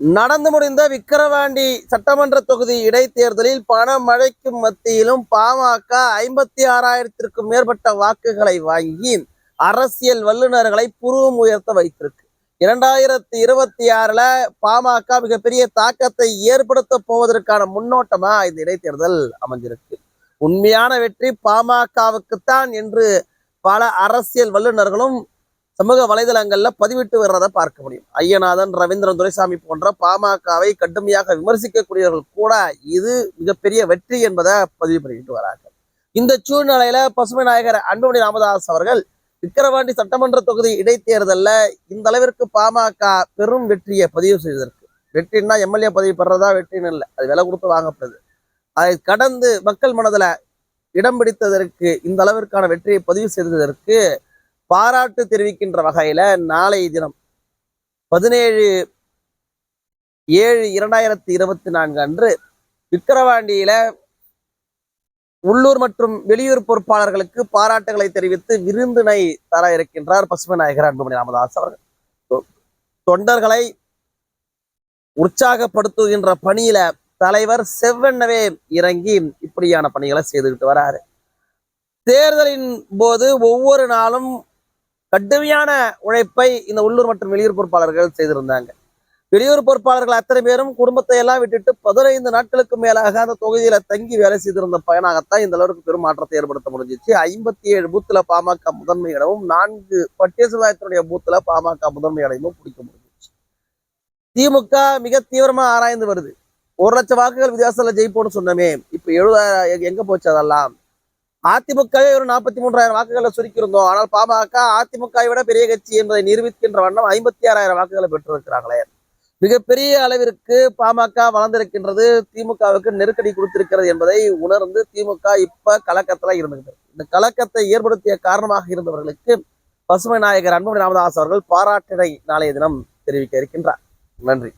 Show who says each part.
Speaker 1: நடந்து முடிந்த விக்கிரவாண்டி சட்டமன்ற தொகுதி இடைத்தேர்தலில் பணமழைக்கும் மத்தியிலும் பாமக ஐம்பத்தி ஆறாயிரத்திற்கும் மேற்பட்ட வாக்குகளை வாங்கி அரசியல் வல்லுநர்களை புருவம் உயர்த்த வைத்திருக்கு. இரண்டாயிரத்தி இருபத்தி ஆறுல பாமக மிகப்பெரிய தாக்கத்தை ஏற்படுத்த போவதற்கான முன்னோட்டமா இந்த இடைத்தேர்தல் அமைஞ்சிருக்கு. உண்மையான வெற்றி பாமகவுக்குத்தான் என்று பல அரசியல் வல்லுநர்களும் சமூக வலைதளங்கள்ல பதிவிட்டு வர்றதை பார்க்க முடியும். ஐயநாதன் ரவீந்திரன் துரைசாமி போன்ற பாமகவை கடுமையாக விமர்சிக்கக்கூடியவர்கள் கூட இது மிகப்பெரிய வெற்றி என்பதை பதிவு பண்ணிட்டு வராங்க. இந்த சூழ்நிலையில பசுமை நாயகர் அன்புமணி ராமதாஸ் அவர்கள் விக்கிரவாண்டி சட்டமன்ற தொகுதி இடைத்தேர்தலில் இந்த அளவிற்கு பாமக பெரும் வெற்றியை பதிவு செய்ததற்கு வெற்றின்னா எம்எல்ஏ பதவி பெறதா வெற்றின்னு இல்லை. அது விலை கொடுத்து வாங்கப்படுது. அதை கடந்து மக்கள் மனதுல இடம் பிடித்ததற்கு இந்த அளவிற்கான வெற்றியை பதிவு செய்ததற்கு பாராட்டு தெரிவிக்கின்ற வகையில நாளைய தினம் பதினேழு ஏழு இரண்டாயிரத்தி இருபத்தி நான்கு அன்று விக்கிரவாண்டியில உள்ளூர் மற்றும் வெளியூர் பொறுப்பாளர்களுக்கு பாராட்டுகளை தெரிவித்து விருந்தினை தர இருக்கின்றார் பசுமை நாயகர் அன்புமணி ராமதாஸ் அவர்கள். தொண்டர்களை உற்சாகப்படுத்துகின்ற பணியில தலைவர் செவ்வெண்ணவே இறங்கி இப்படியான பணிகளை செய்துகிட்டு வராரு. தேர்தலின் போது ஒவ்வொரு நாளும் கடுமையான உழைப்பை இந்த உள்ளூர் மற்றும் வெளியூர் பொறுப்பாளர்கள் செய்திருந்தாங்க. வெளியூர் பொறுப்பாளர்கள் அத்தனை பேரும் குடும்பத்தை எல்லாம் விட்டுட்டு பதினைந்து நாட்களுக்கு மேலாக அந்த தொகுதியில தங்கி வேலை செய்திருந்த பயனாகத்தான் இந்த அளவுக்கு பெரும் மாற்றத்தை ஏற்படுத்த முடிஞ்சிச்சு. ஐம்பத்தி ஏழு பூத்துல பாமக முதன்மை இடமும் நான்கு பட்டிய சமுதாயத்தினுடைய பூத்துல பாமக முதன்மை இடமும் பிடிக்க முடிஞ்சிச்சு. திமுக மிக தீவிரமா ஆராய்ந்து வருது. ஒரு லட்சம் வாக்குகள் வித்தியாசத்துல ஜெயிப்போம்னு சொன்னமே இப்ப எழுபதாயிரம் எங்க போச்சு அதெல்லாம்? அதிமுகவே ஒரு நாற்பத்தி மூன்றாயிரம் வாக்குகளை சுருக்கியிருந்தோம். ஆனால் பாமக அதிமுகவை விட பெரிய கட்சி என்பதை நிரூபிக்கின்ற வண்ணம் ஐம்பத்தி ஆறாயிரம் வாக்குகளை பெற்றிருக்கிறாங்களே மிகப்பெரிய அளவிற்கு பாமக வளர்ந்திருக்கின்றது திமுகவுக்கு நெருக்கடி கொடுத்திருக்கிறது என்பதை உணர்ந்து திமுக இப்ப கலக்கத்துல இருந்துகிட்டு இந்த கலக்கத்தை ஏற்படுத்திய காரணமாக இருந்தவர்களுக்கு பசுமை நாயகர் அன்புமணி ராமதாஸ் அவர்கள் பாராட்டினை நாளைய தினம் தெரிவிக்க இருக்கின்றார். நன்றி.